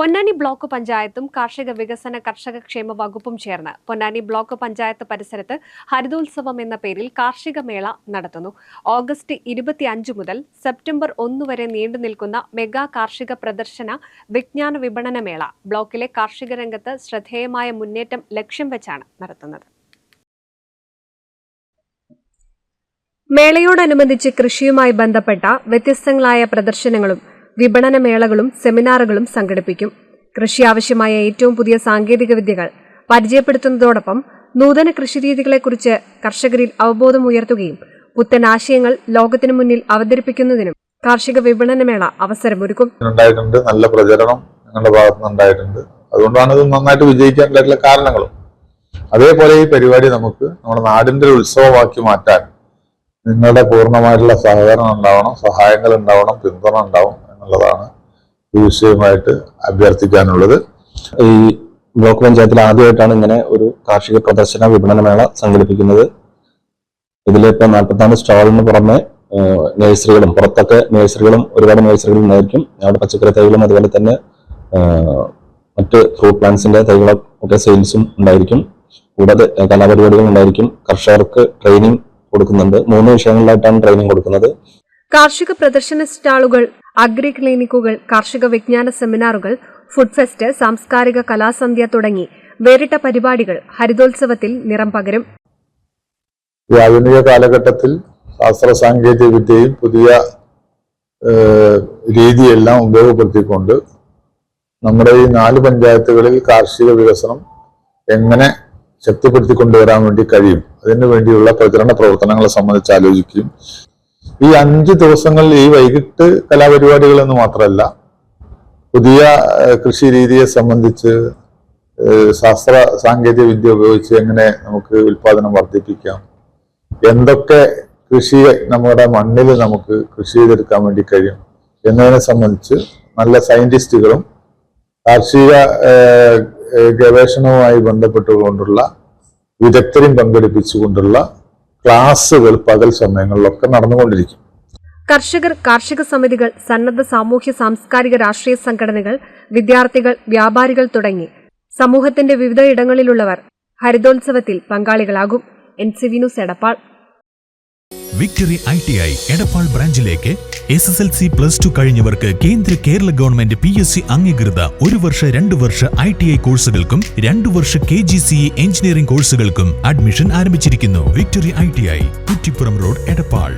Ponnani block പഞ്ചായത്തും കാർഷിക വികസന കർഷക ക്ഷേമ വകുപ്പും ചേർന്ന് പൊന്നാനി ബ്ലോക്ക് പഞ്ചായത്ത് പരിസരത്ത് ഹരിതോത്സവം എന്ന പേരിൽ കാർഷിക മേള നടത്തുന്നു. ഓഗസ്റ്റ് ഇരുപത്തിയഞ്ച് മുതൽ സെപ്റ്റംബർ ഒന്ന് വരെ നീണ്ടു നിൽക്കുന്ന മെഗാ കാർഷിക പ്രദർശന വിജ്ഞാന വിപണന മേള ബ്ലോക്കിലെ കാർഷിക രംഗത്ത് ശ്രദ്ധേയമായ മുന്നേറ്റം ലക്ഷ്യം വെച്ചാണ് നടത്തുന്നത്. മേളയോടനുബന്ധിച്ച് കൃഷിയുമായി ബന്ധപ്പെട്ട വ്യത്യസ്തങ്ങളായ പ്രദർശനങ്ങളും വിപണന മേളകളും സെമിനാറുകളും സംഘടിപ്പിക്കും. കൃഷി ആവശ്യമായ ഏറ്റവും പുതിയ സാങ്കേതിക വിദ്യകൾ പരിചയപ്പെടുത്തുന്നതോടൊപ്പം നൂതന കൃഷിരീതികളെക്കുറിച്ച് കർഷകരിൽ അവബോധം ഉയർത്തുകയും പുത്തൻ ആശയങ്ങൾ ലോകത്തിനു മുന്നിൽ അവതരിപ്പിക്കുന്നതിനും കാർഷിക വിപണന മേള അവസരമൊരുക്കും. ഉണ്ടായിട്ടുണ്ട്. നല്ല പ്രചരണം ഞങ്ങളുടെ ഭാഗത്ത് ഉണ്ടായിട്ടുണ്ട്. അതുകൊണ്ടാണ് ഇത് നന്നായിട്ട് വിജയിക്കാനുള്ള കാരണങ്ങളും. അതേപോലെ ഈ പരിപാടി നമുക്ക് നമ്മുടെ നാടിന്റെ ഒരു ഉത്സവമാക്കി മാറ്റാൻ നിങ്ങളുടെ പൂർണമായിട്ടുള്ള സഹകരണം ഉണ്ടാവണം സഹായങ്ങൾ ഉണ്ടാവണം പിന്തുണ ഉണ്ടാവും. എന്നുള്ളതാണ് ഈ വിഷയമായിട്ട് അഭ്യർത്ഥിക്കാനുള്ളത്. ഈ ബ്ലോക്ക് പഞ്ചായത്തിൽ ആദ്യമായിട്ടാണ് ഇങ്ങനെ ഒരു കാർഷിക പ്രദർശന വിപണന മേള സംഘടിപ്പിക്കുന്നത്. ഇതിലിപ്പോ നാൽപ്പത്തിനാല് സ്റ്റാളിന് പുറമെ നഴ്സറികളും പുറത്തൊക്കെ നഴ്സറികളും ഒരുപാട് നഴ്സറികൾ ഉണ്ടായിരിക്കും. അവിടെ പച്ചക്കറി തൈകളും അതുപോലെ തന്നെ മറ്റ് ഫ്രൂട്ട് പ്ലാന്റ്സിന്റെ തൈകളും ഒക്കെ സെയിൽസും ഉണ്ടായിരിക്കും. കൂടാതെ കലാപരിപാടികൾ ഉണ്ടായിരിക്കും. കർഷകർക്ക് ട്രെയിനിങ് കൊടുക്കുന്നുണ്ട്. മൂന്ന് വിഷയങ്ങളിലായിട്ടാണ് ട്രെയിനിങ് കൊടുക്കുന്നത്. കാർഷിക പ്രദർശന സ്റ്റാളുകൾ അഗ്രി ക്ലിനിക്കുകൾ കാർഷിക വിജ്ഞാന സെമിനാറുകൾ ഫുഡ് ഫെസ്റ്റ് സാംസ്കാരിക കലാസന്ധ്യ തുടങ്ങി വേറിട്ട പരിപാടികൾ ഹരിതോത്സവത്തിൽ നിറം പകരും. ഈ ആധുനിക കാലഘട്ടത്തിൽ ശാസ്ത്ര സാങ്കേതിക വിദ്യയും പുതിയ രീതിയെല്ലാം ഉപയോഗപ്പെടുത്തിക്കൊണ്ട് നമ്മുടെ ഈ നാല് പഞ്ചായത്തുകളിൽ കാർഷിക വികസനം എങ്ങനെ ശക്തിപ്പെടുത്തിക്കൊണ്ടുവരാൻ വേണ്ടി കഴിയും അതിനു വേണ്ടിയുള്ള പ്രചരണ പ്രവർത്തനങ്ങളെ സംബന്ധിച്ച് ആലോചിക്കുകയും ഈ അഞ്ച് ദിവസങ്ങളിൽ ഈ വൈകിട്ട് കലാപരിപാടികൾ എന്ന് മാത്രമല്ല പുതിയ കൃഷി രീതിയെ സംബന്ധിച്ച് ശാസ്ത്ര സാങ്കേതിക വിദ്യ ഉപയോഗിച്ച് എങ്ങനെ നമുക്ക് ഉൽപാദനം വർദ്ധിപ്പിക്കാം എന്തൊക്കെ കൃഷിയെ നമ്മുടെ മണ്ണിൽ നമുക്ക് കൃഷി ചെയ്തെടുക്കാൻ വേണ്ടി കഴിയും എന്നതിനെ സംബന്ധിച്ച് നല്ല സയന്റിസ്റ്റുകളും കാർഷിക ഗവേഷണവുമായി ബന്ധപ്പെട്ടുകൊണ്ടുള്ള വിദഗ്ധരും പങ്കെടുപ്പിച്ചുകൊണ്ടുള്ള ക്ലാസ്സുകൾ പകൽ സമയങ്ങളിലൊക്കെ നടന്നുകൊണ്ടിരിക്കും. കർഷകർ കാർഷിക സമിതികൾ സന്നദ്ധ സാമൂഹ്യ സാംസ്കാരിക രാഷ്ട്രീയ സംഘടനകൾ വിദ്യാർത്ഥികൾ വ്യാപാരികൾ തുടങ്ങി സമൂഹത്തിന്റെ വിവിധ ഇടങ്ങളിലുള്ളവർ ഹരിതോത്സവത്തിൽ പങ്കാളികളാകും. N C V news Edappal. Victory I T I Edappal ബ്രാഞ്ചിലേക്ക് S S L C plus two കഴിഞ്ഞവർക്ക് കേന്ദ്ര Kerala government P S C അംഗീകൃത ഒരു വർഷ രണ്ട് വർഷ ഐ ടി ഐ കോഴ്സുകൾക്കും രണ്ട് വർഷ കെ ജി സി എഞ്ചിനീയറിംഗ് കോഴ്സുകൾക്കും അഡ്മിഷൻ ആരംഭിച്ചിരിക്കുന്നു. Victory I T I Kuttippuram road Edappal.